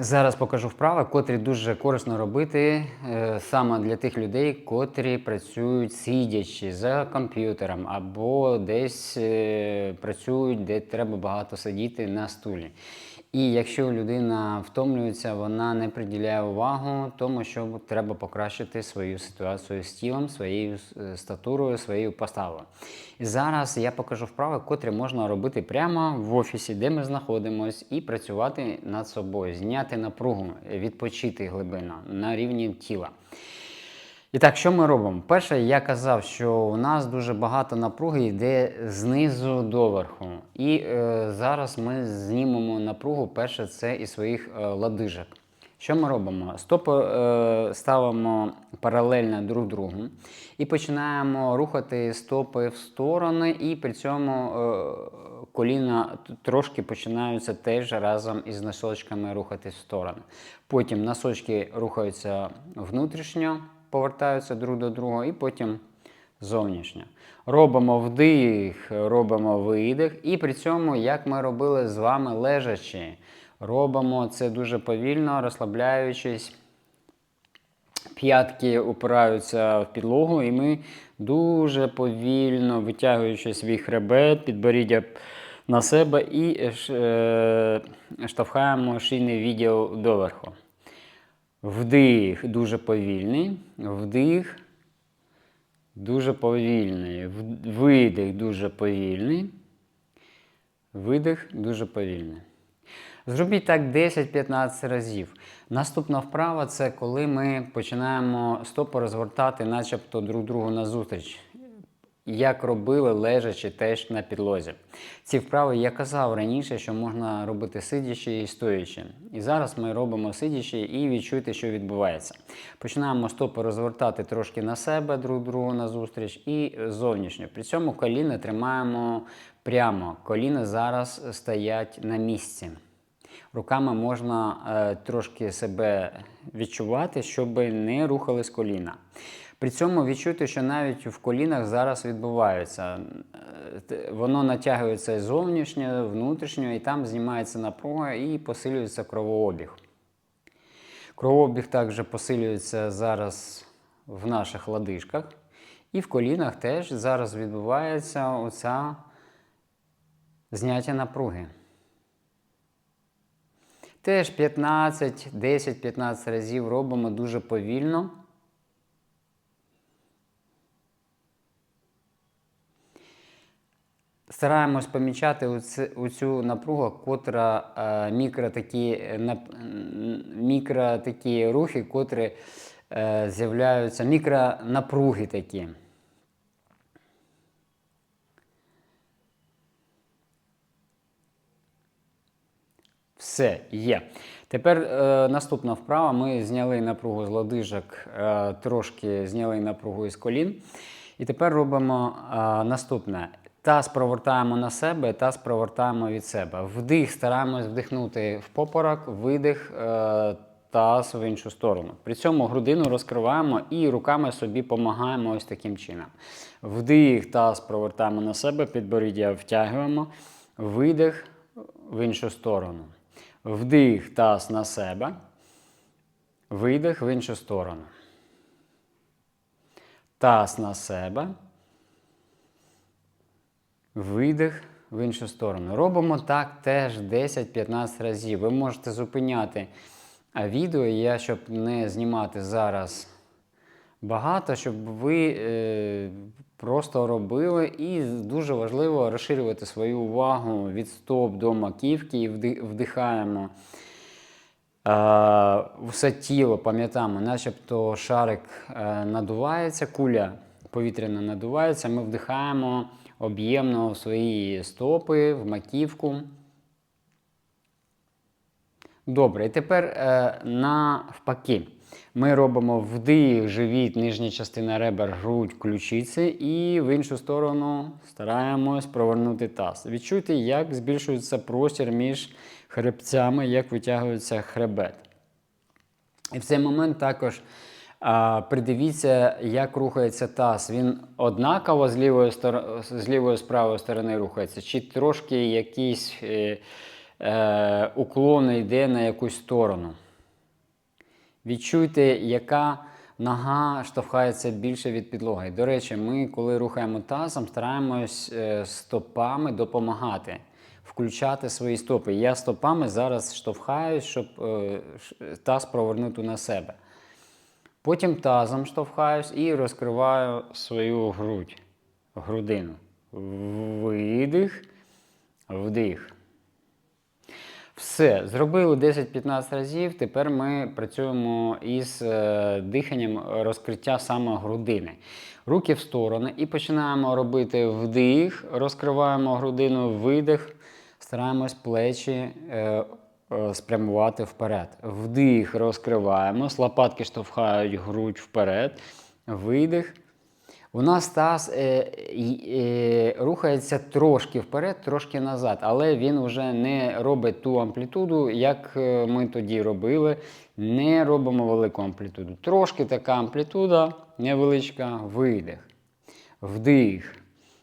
Зараз покажу вправи, котрі дуже корисно робити е, саме для тих людей, котрі працюють сидячи за комп'ютером або десь е, працюють, де треба багато сидіти на стулі. І якщо людина втомлюється, вона не приділяє увагу тому, що треба покращити свою ситуацію з тілом, своєю е, статурою, своєю поставою. І зараз я покажу вправи, котрі можна робити прямо в офісі, де ми знаходимося, і працювати над собою, зняти напругу, відпочити глибину на рівні тіла. І так, що ми робимо? Перше, я казав, що у нас дуже багато напруги йде знизу до верху. І е, зараз ми знімемо напругу, перше, це із своїх е, лодижок. Що ми робимо? Стопи е, ставимо паралельно друг другу і починаємо рухати стопи в сторони, і при цьому е, коліна трошки починаються теж разом із носочками рухатись в сторони. Потім носочки рухаються внутрішньо, повертаються друг до другого, і потім зовнішньо. Робимо вдих, робимо видих, і при цьому, як ми робили з вами лежачи, робимо це дуже повільно, розслабляючись. П'ятки опираються в підлогу, і ми дуже повільно витягуючи свій хребет, підборіддя на себе і е, штовхаємо шийний відділ доверху. Вдих дуже повільний, вдих дуже повільний, видих дуже повільний, видих дуже повільний. Зробіть так 10-15 разів. Наступна вправа це коли ми починаємо стопи розвертати, начебто друг другу назустріч. Як робили лежачи теж на підлозі. Ці вправи я казав раніше, що можна робити сидячи і стоячи. І зараз ми робимо сидячи і відчуйте, що відбувається. Починаємо стопи розвертати трошки на себе, друг другу назустріч і зовнішньо. При цьому коліна тримаємо прямо. Коліна зараз стоять на місці. Руками можна е, трошки себе відчувати, щоб не рухались коліна. При цьому відчути, що навіть в колінах зараз відбувається. Е, Воно натягується зовнішньо, внутрішньо, і там знімається напруга і посилюється кровообіг. Кровообіг також посилюється зараз в наших лодижках. І в колінах теж зараз відбувається оця зняття напруги. Теж 15, 10-15 разів робимо дуже повільно. Стараємось помічати оцю напругу, котра е, мікро такі, е, нап- мікро такі рухи, котрі е, з'являються, мікронапруги такі. Все, є. Тепер е, наступна вправа. Ми зняли напругу з лодижок, е, трошки зняли напругу із колін. І тепер робимо е, наступне. Таз провертаємо на себе, таз провертаємо від себе. Вдих стараємось вдихнути в попорок, видих е, таз в іншу сторону. При цьому грудину розкриваємо і руками собі допомагаємо ось таким чином. Вдих, таз провертаємо на себе, підборіддя втягуємо, видих в іншу сторону. Вдих таз на себе, видих в іншу сторону. Таз на себе. Видих в іншу сторону. Робимо так теж 10-15 разів. Ви можете зупиняти відео, я, щоб не знімати зараз багато, щоб ви е, просто робили. І дуже важливо розширювати свою увагу від стоп до маківки і вдихаємо. Все тіло пам'ятаємо, начебто шарик е, надувається, куля повітряна надувається. Ми вдихаємо об'ємно в свої стопи, в маківку. Добре, і тепер е, навпаки. Ми робимо вдих, живіт, нижня частина ребер, грудь, ключиці, і в іншу сторону стараємось провернути таз. Відчуйте, як збільшується простір між хребцями, як витягується хребет. І в цей момент також придивіться, як рухається таз. Він однаково з лівої, з лівої з правої сторони рухається, чи трошки якийсь е, е, уклон йде на якусь сторону. Відчуйте, яка нога штовхається більше від підлоги. До речі, ми, коли рухаємо тазом, стараємось е, стопами допомагати, включати свої стопи. Я стопами зараз штовхаюсь, щоб е, таз провернути на себе. Потім тазом штовхаюсь і розкриваю свою грудь, грудину. Видих, вдих. Все, зробили 10-15 разів. Тепер ми працюємо із е, диханням розкриття саме грудини. Руки в сторони і починаємо робити вдих, розкриваємо грудину, видих, стараємось плечі е, спрямувати вперед. Вдих, розкриваємо, лопатки штовхають грудь вперед, видих. У нас таз е, е, рухається трошки вперед, трошки назад, але він вже не робить ту амплітуду, як е, ми тоді робили. Не робимо велику амплітуду. Трошки така амплітуда, невеличка, видих. Вдих.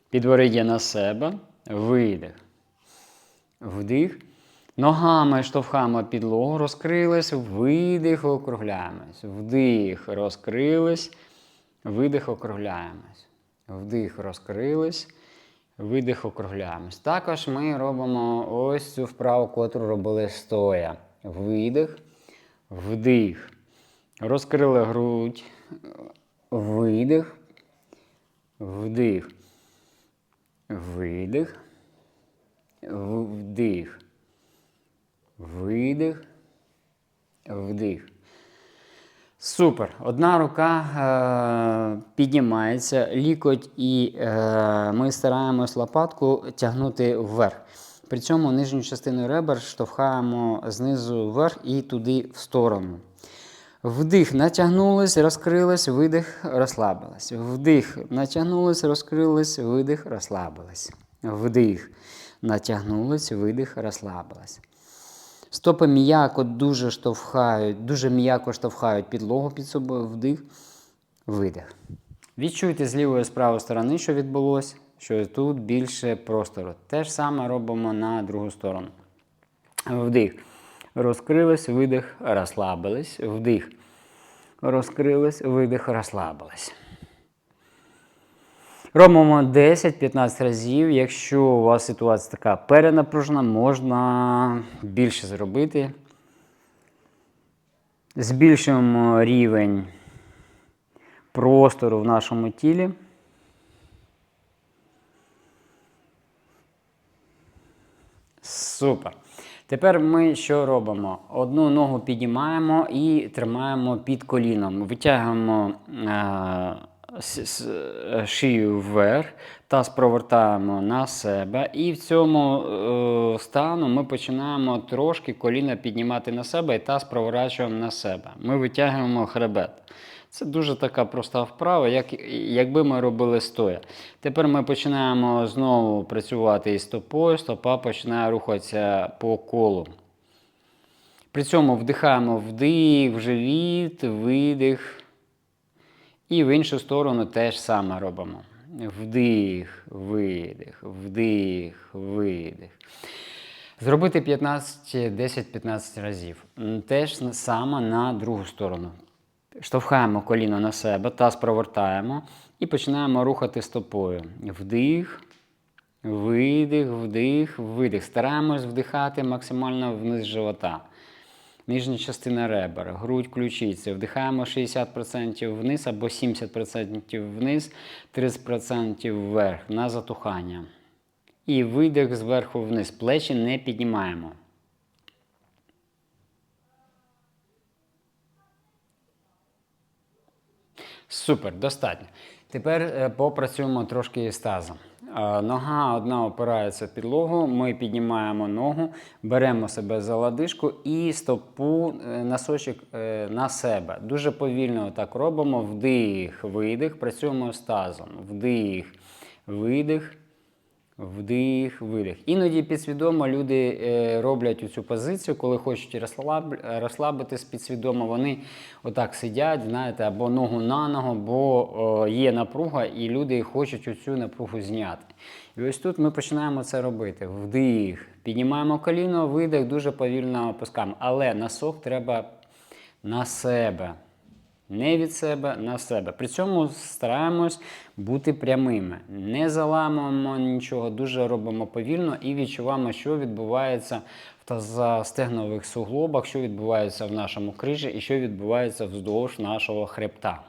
Підворіддя на себе, видих. Вдих. Ногами штовхаємо підлогу, розкрились, видих, округляємось. Вдих, розкрились, видих, округляємось. Вдих, розкрились, видих, округляємось. Також ми робимо ось цю вправу, котру робили стоя. Видих, вдих. Розкрили грудь, видих, вдих, видих. Вдих. Видих. Вдих. Супер. Одна рука е, піднімається, лікоть, і е, ми стараємось лопатку тягнути вверх. При цьому нижню частину ребер штовхаємо знизу вверх і туди в сторону. Вдих, натягнулись, розкрились, видих, розслабились. Вдих, натягнулись, розкрились, видих, розслабились. Вдих, натягнулись, видих, розслабились. Стопи м'яко дуже штовхають, дуже м'яко штовхають підлогу під собою. Вдих, видих. Відчуйте з лівої з правої сторони, що відбулося, що тут більше простору. Те ж саме робимо на другу сторону. Вдих. Розкрились, видих, розслабились. Вдих. Розкрились, видих, розслабились. Робимо 10-15 разів. Якщо у вас ситуація така перенапружена, можна більше зробити. Збільшуємо рівень простору в нашому тілі. Супер. Тепер ми що робимо? Одну ногу піднімаємо і тримаємо під коліном. Витягуємо е, шию вверх, таз провертаємо на себе. І в цьому е, стану ми починаємо трошки коліна піднімати на себе і таз проворачуємо на себе. Ми витягуємо хребет. Це дуже така проста вправа, як, якби ми робили стоя. Тепер ми починаємо знову працювати із стопою, стопа починає рухатися по колу. При цьому вдихаємо вдих, в живіт, видих. І в іншу сторону теж саме робимо. Вдих, видих, вдих, видих. Зробити 15, 10-15 разів. Теж саме на другу сторону. Штовхаємо коліно на себе, таз провертаємо і починаємо рухати стопою. Вдих, видих, вдих, видих. Стараємось вдихати максимально вниз живота. Нижня частина ребер, грудь ключиці. Вдихаємо 60% вниз або 70% вниз, 30% вверх на затухання. І видих зверху вниз. Плечі не піднімаємо. Супер, достатньо. Тепер е, попрацюємо трошки з тазом. Е, Нога одна опирається в підлогу, ми піднімаємо ногу, беремо себе за ладишку і стопу е, носочок е, на себе. Дуже повільно так робимо. Вдих, видих, працюємо з тазом. Вдих, видих, Вдих, видих. Іноді підсвідомо люди е, роблять цю позицію, коли хочуть розслаб, розслабитись підсвідомо, вони отак сидять, знаєте, або ногу на ногу, бо є напруга, і люди хочуть цю напругу зняти. І ось тут ми починаємо це робити. Вдих, піднімаємо коліно, видих, дуже повільно опускаємо. Але носок треба на себе. Не від себе на себе. При цьому стараємось бути прямими. Не заламуємо нічого, дуже робимо повільно і відчуваємо, що відбувається в тазостегнових суглобах, що відбувається в нашому крижі і що відбувається вздовж нашого хребта.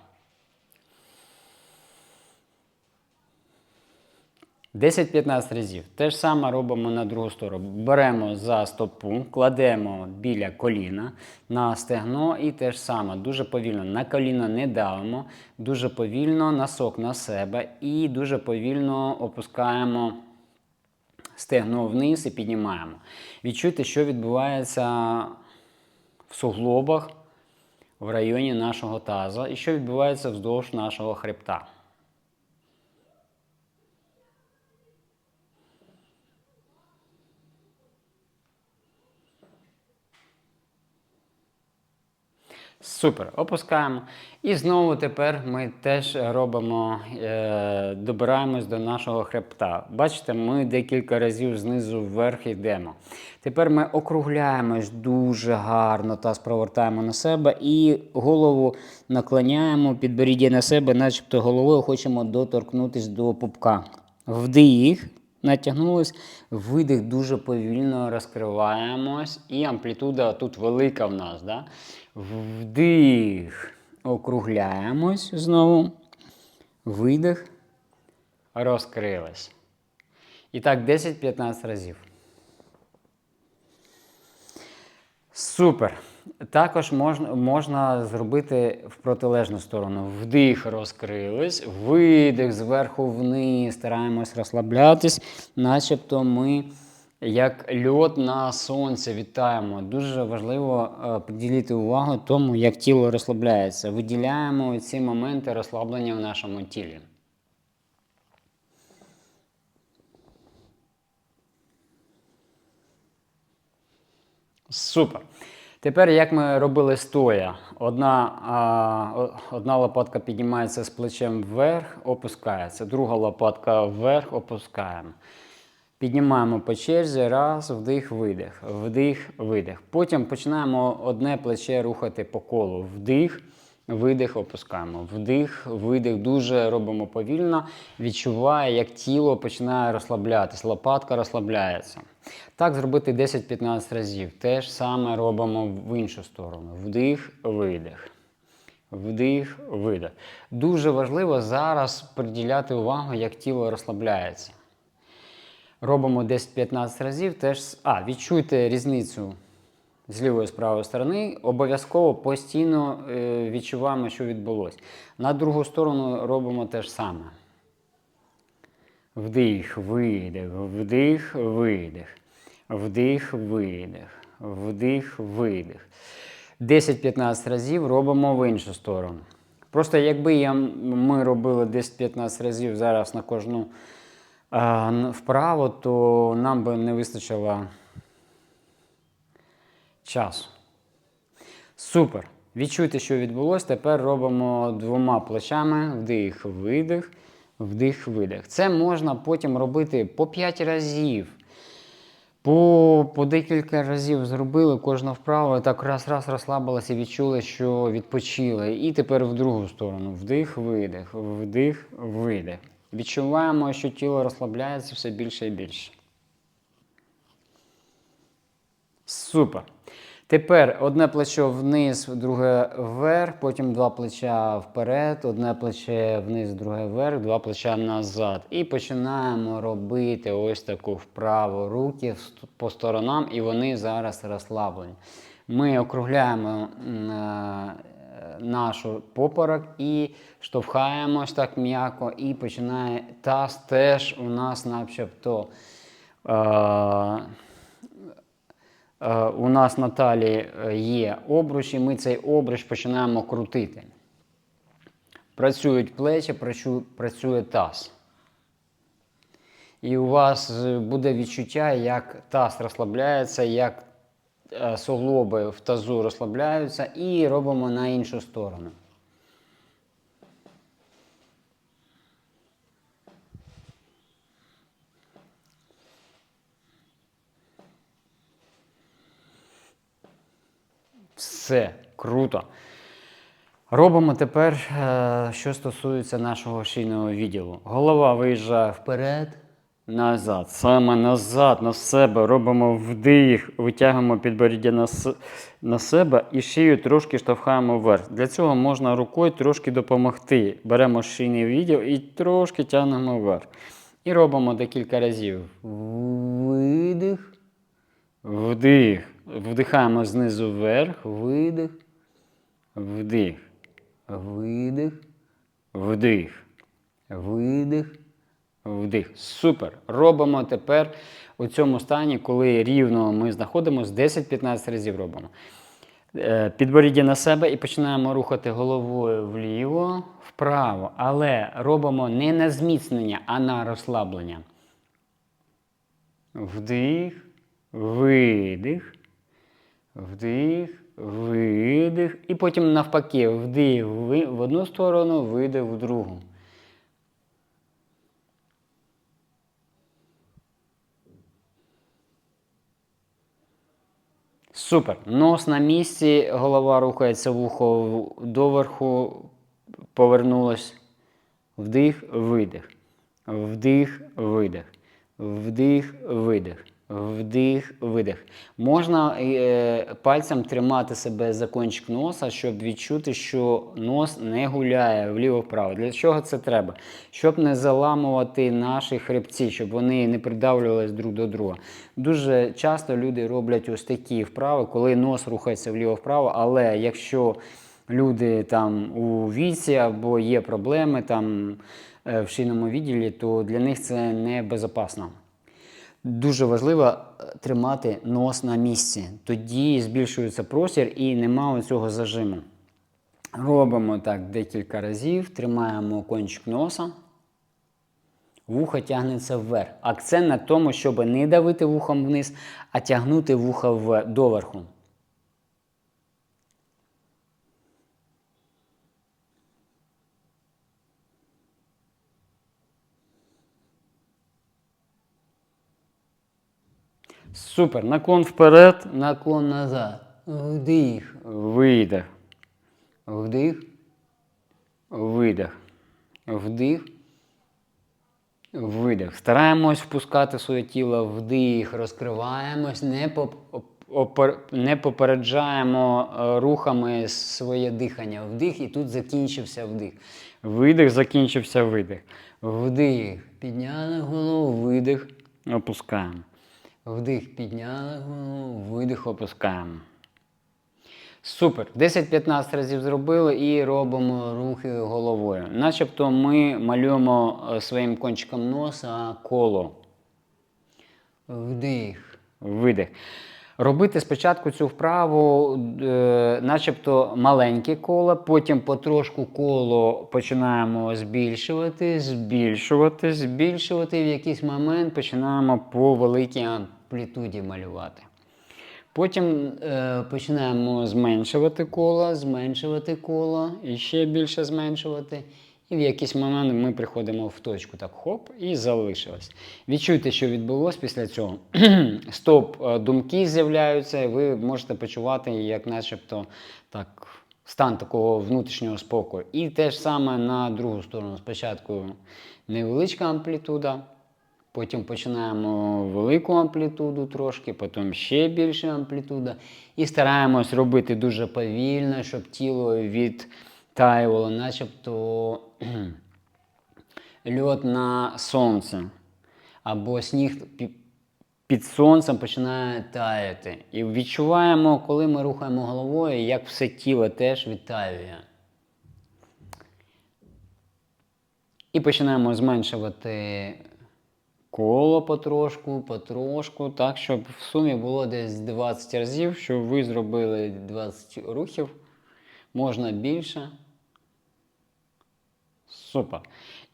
10-15 разів. Те ж саме робимо на другу сторону. Беремо за стопу, кладемо біля коліна на стегно і те ж саме. Дуже повільно на коліно не давимо, дуже повільно носок на себе і дуже повільно опускаємо стегно вниз і піднімаємо. Відчуйте, що відбувається в суглобах в районі нашого таза і що відбувається вздовж нашого хребта. Супер, опускаємо. І знову тепер ми теж робимо, е, добираємось до нашого хребта. Бачите, ми декілька разів знизу вверх йдемо. Тепер ми округляємось дуже гарно, таз провертаємо на себе і голову наклоняємо, підборіддя на себе, начебто головою хочемо доторкнутися до пупка. Вдих. Натягнулись, видих дуже повільно розкриваємось, і амплітуда тут велика в нас. Да? Вдих. Округляємось знову. Видих. Розкрились. І так 10-15 разів. Супер. Також можна, можна зробити в протилежну сторону. Вдих розкрились, видих зверху вниз, стараємось розслаблятись, начебто ми, як льот на сонці, вітаємо. Дуже важливо е, приділити увагу тому, як тіло розслабляється. Виділяємо ці моменти розслаблення в нашому тілі. Супер. Тепер, як ми робили стоя, одна, а, одна лопатка піднімається з плечем вверх, опускається, друга лопатка вверх, опускаємо. Піднімаємо по черзі, раз, вдих, видих, вдих, видих. Потім починаємо одне плече рухати по колу. Вдих, видих, опускаємо. Вдих, видих, дуже робимо повільно. Відчуває, як тіло починає розслаблятись, лопатка розслабляється. Так зробити 10-15 разів. Те ж саме робимо в іншу сторону. Вдих, видих. Вдих, видих. Дуже важливо зараз приділяти увагу, як тіло розслабляється. Робимо 10-15 разів. Теж... А, відчуйте різницю з лівої з правої сторони. Обов'язково постійно е, відчуваємо, що відбулося. На другу сторону робимо те ж саме. Вдих, видих, вдих, видих, вдих, видих, вдих, видих. 10-15 разів робимо в іншу сторону. Просто якби я, ми робили 10-15 разів зараз на кожну а, н- вправо, то нам би не вистачило часу. Супер. Відчуйте, що відбулося. Тепер робимо двома плечами вдих, видих, вдих, видих. Це можна потім робити по 5 разів. По, по декілька разів зробили кожну вправу, так раз-раз розслабилися і відчули, що відпочили. І тепер в другу сторону. Вдих, видих, вдих, видих. Відчуваємо, що тіло розслабляється все більше і більше. Супер. Тепер одне плечо вниз, друге вверх, потім два плеча вперед, одне плече вниз, друге вверх, два плеча назад. І починаємо робити ось таку вправу руки по сторонам, і вони зараз розслаблені. Ми округляємо е, нашу попорок і штовхаємось так м'яко, і починає таз теж у нас начебто. Е, у нас на талії е, є обруч, і ми цей обруч починаємо крутити. Працюють плечі, працює таз. І у вас е, буде відчуття, як таз розслабляється, як суглоби в тазу розслабляються, і робимо на іншу сторону. Все круто. Робимо тепер, е, що стосується нашого шийного відділу. Голова виїжджає вперед, назад, саме назад, на себе. Робимо вдих, витягуємо підборіддя на, на себе і шию трошки штовхаємо вверх. Для цього можна рукою трошки допомогти. Беремо шийний відділ і трошки тягнемо вверх. І робимо декілька разів. Видих. Вдих. Вдихаємо знизу вверх. Видих. Вдих. Видих. Вдих. Видих. Вдих. Супер. Робимо тепер у цьому стані, коли рівно ми знаходимося, 10-15 разів робимо. Е, Підборіддя на себе і починаємо рухати головою вліво, вправо. Але робимо не на зміцнення, а на розслаблення. Вдих, видих, вдих, видих. І потім навпаки, вдих в одну сторону, видих в другу. Супер. Нос на місці, голова рухається вухо доверху, повернулось. Вдих, видих. Вдих, видих. Вдих, видих. Вдих, видих. Можна е, пальцем тримати себе за кончик носа, щоб відчути, що нос не гуляє вліво-вправо. Для чого це треба? Щоб не заламувати наші хребці, щоб вони не придавлювалися друг до друга. Дуже часто люди роблять ось такі вправи, коли нос рухається вліво-вправо, але якщо люди там у віці або є проблеми там е, в шийному відділі, то для них це не безпечно. Дуже важливо е, тримати нос на місці. Тоді збільшується простір і немає цього зажиму. Робимо так декілька разів, тримаємо кончик носа. Вухо тягнеться вверх. Акцент на тому, щоб не давити вухом вниз, а тягнути вухо доверху. Супер. Наклон вперед, наклон назад. Вдих, видих. Вдих, видих. Вдих. Видих. Стараємось впускати своє тіло вдих, розкриваємось, не, поп- опер- не попереджаємо е, рухами своє дихання. Вдих, і тут закінчився вдих. Видих, закінчився видих. Вдих. Підняли голову, видих. Опускаємо. Вдих, підняли видих, опускаємо. Супер. 10-15 разів зробили і робимо рухи головою. Начебто ми малюємо е, своїм кончиком носа коло. Вдих. Видих. Робити спочатку цю вправу, е, начебто маленьке коло, потім потрошку коло починаємо збільшувати, збільшувати, збільшувати. В якийсь момент починаємо по великій амплітуді малювати. Потім е, починаємо зменшувати коло, зменшувати коло і ще більше зменшувати. І в якийсь момент ми приходимо в точку, так хоп, і залишилось. Відчуйте, що відбулося після цього. Стоп, е, думки з'являються, і ви можете почувати, як начебто так, стан такого внутрішнього спокою. І те ж саме на другу сторону. Спочатку невеличка амплітуда, Потім починаємо велику амплітуду трошки, потім ще більша амплітуда. І стараємось робити дуже повільно, щоб тіло відтаювало, начебто льод на сонце. Або сніг під сонцем починає таяти. І відчуваємо, коли ми рухаємо головою, як все тіло теж відтаює. І починаємо зменшувати коло потрошку, потрошку, так, щоб в сумі було десь 20 разів, щоб ви зробили 20 рухів. Можна більше. Супер.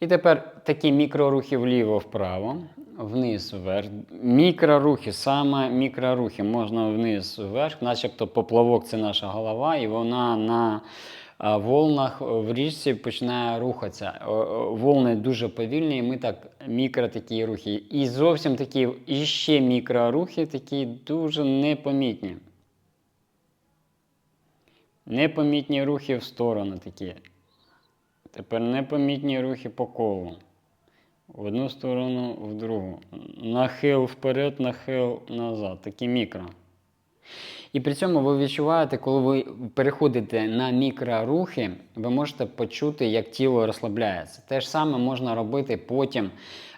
І тепер такі мікрорухи вліво-вправо. вниз вверх. Мікрорухи, саме мікрорухи можна вниз вверх, начебто поплавок це наша голова, і вона на волнах в річці починає рухатися. О, о, Волни дуже повільні, і ми так мікро такі рухи. І зовсім такі іще мікрорухи, такі дуже непомітні. Непомітні рухи в сторону такі. Тепер непомітні рухи по колу. В одну сторону, в другу. Нахил вперед, нахил назад. Такі мікро. І при цьому ви відчуваєте, коли ви переходите на мікрорухи, ви можете почути, як тіло розслабляється. Те ж саме можна робити потім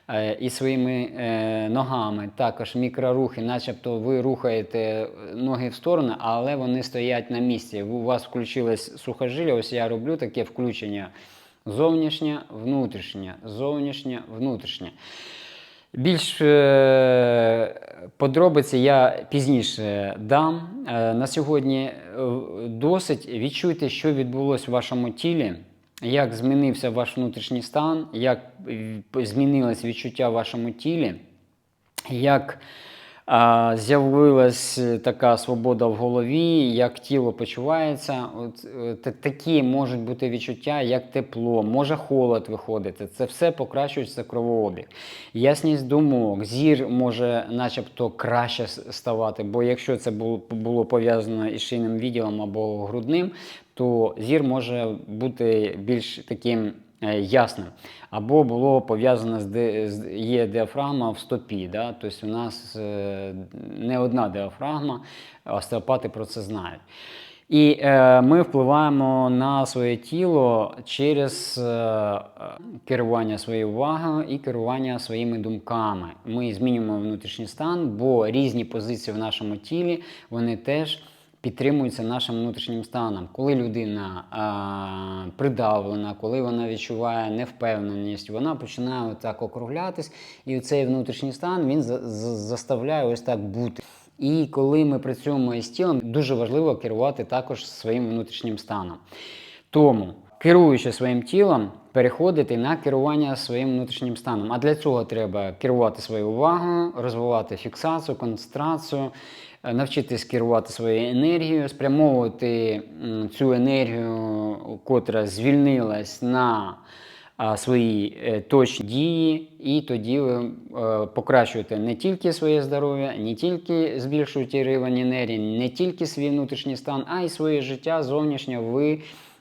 е, і своїми е, ногами. Також мікрорухи, начебто ви рухаєте ноги в сторону, але вони стоять на місці. У вас включилось сухожилля, ось я роблю таке включення. Зовнішнє, внутрішнє, зовнішнє, внутрішнє. Більш е, подробиці я пізніше дам. Е, на сьогодні е, досить відчуйте, що відбулося в вашому тілі, як змінився ваш внутрішній стан, як змінилось відчуття в вашому тілі, як з'явилась така свобода в голові, як тіло почувається. От, е, та- такі можуть бути відчуття, як тепло, може холод виходити. Це все покращується кровообіг. Ясність думок, зір може начебто краще ставати, бо якщо це було, було пов'язано із шийним відділом або грудним, то зір може бути більш таким е, ясним. Або було пов'язано з, є діафрагма в стопі. Да? Тобто у нас е, не одна діафрагма, остеопати про це знають. І е, ми впливаємо на своє тіло через е, е, керування своєю увагою і керування своїми думками. Ми змінюємо внутрішній стан, бо різні позиції в нашому тілі вони теж підтримуються нашим внутрішнім станом. Коли людина а, придавлена, коли вона відчуває невпевненість, вона починає так округлятись, і цей внутрішній стан він за- за- заставляє ось так бути. І коли ми працюємо із тілом, дуже важливо керувати також своїм внутрішнім станом. Тому, керуючи своїм тілом, переходити на керування своїм внутрішнім станом. А для цього треба керувати своєю увагою, розвивати фіксацію, концентрацію, навчитись керувати своєю енергією, спрямовувати цю енергію, котра звільнилась на свої е, точні дії, і тоді ви е, покращуєте не тільки своє здоров'я, не тільки збільшуєте рівень енергії, не тільки свій внутрішній стан, а й своє життя зовнішнє ви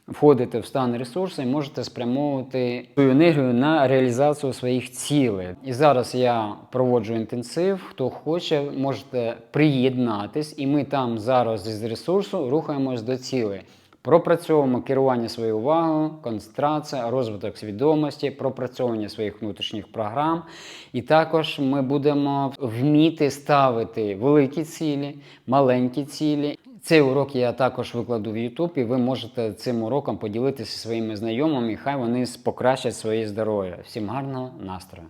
входите в стан ресурсу і можете спрямовувати свою енергію на реалізацію своїх цілей. І зараз я проводжу інтенсив. Хто хоче, можете приєднатись, і ми там зараз із ресурсу рухаємось до цілей. Пропрацьовуємо керування своєю увагою, концентрація, розвиток свідомості, пропрацьовування своїх внутрішніх програм. І також ми будемо вміти ставити великі цілі, маленькі цілі. Цей урок я також викладу в YouTube, і ви можете цим уроком поділитися своїми знайомими, і хай вони покращать своє здоров'я. Всім гарного настрою!